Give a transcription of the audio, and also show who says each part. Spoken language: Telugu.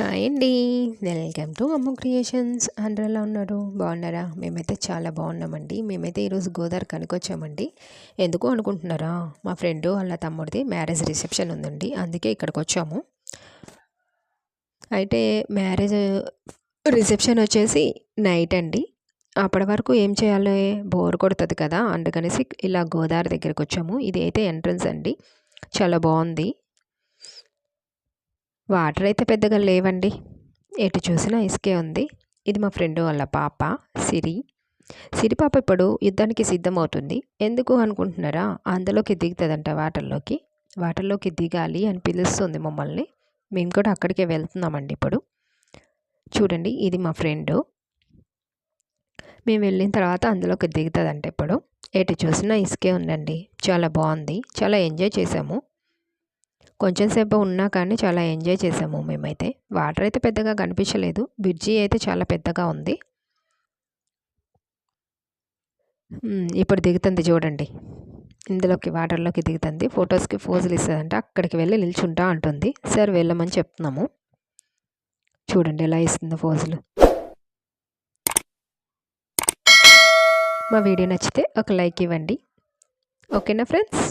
Speaker 1: హాయ్ అండి. Welcome to Ammu creations. అందరూ ఎలా ఉన్నారు? బాగున్నారా? మేమైతే చాలా బాగున్నామండి. మేమైతే ఈరోజు గోదావరి కనుకొచ్చామండి. ఎందుకు అనుకుంటున్నారా? మా ఫ్రెండ్ వాళ్ళ తమ్ముడిది మ్యారేజ్ రిసెప్షన్ ఉందండి. అందుకే ఇక్కడికి వచ్చాము అయితే మ్యారేజ్ రిసెప్షన్ వచ్చేసి నైట్ అండి. అప్పటి వరకు ఏం చేయాలో? బోర్ కొడుతుంది కదా. అందుకనేసి ఇలా గోదావరి దగ్గరికి వచ్చాము ఇది అయితే ఎంట్రన్స్ అండి. చాలా బాగుంది. వాటర్ అయితే పెద్దగా లేవండి. ఎటు చూసినా ఇసుకే ఉంది. ఇది మా ఫ్రెండ్ వాళ్ళ పాప సిరి. సిరి పాప ఇప్పుడు యుద్ధానికి సిద్ధమవుతుంది. ఎందుకు అనుకుంటున్నారా? అందులోకి దిగుతుందంట వాటర్లోకి. వాటర్లోకి దిగాలి అని పిలుస్తుంది మమ్మల్ని. మేము కూడా అక్కడికే వెళ్తున్నామండి ఇప్పుడు. చూడండి ఇది మా ఫ్రెండు. మేము వెళ్ళిన తర్వాత అందులోకి దిగుతుందంట ఇప్పుడు. ఎటు చూసినా ఇసుకే ఉందండి. చాలా బాగుంది. చాలా ఎంజాయ్ చేసాము కొంచెం సేపు ఉన్నా కానీ చాలా ఎంజాయ్ చేసాము మేమైతే. వాటర్ అయితే పెద్దగా కనిపించలేదు. బ్రిడ్జి అయితే చాలా పెద్దగా ఉంది. ఇప్పుడు దిగుతుంది చూడండి. ఇందులోకి వాటర్లోకి దిగుతుంది. ఫొటోస్కి ఫోజులు ఇస్తుందంటే. అక్కడికి వెళ్ళి నిల్చుంటా అంటుంది. సార్ వెళ్ళమని చెప్తున్నాము. చూడండి ఎలా ఇస్తుందో ఫోజులు. మా వీడియో నచ్చితే ఒక లైక్ ఇవ్వండి. ఓకేనా ఫ్రెండ్స్?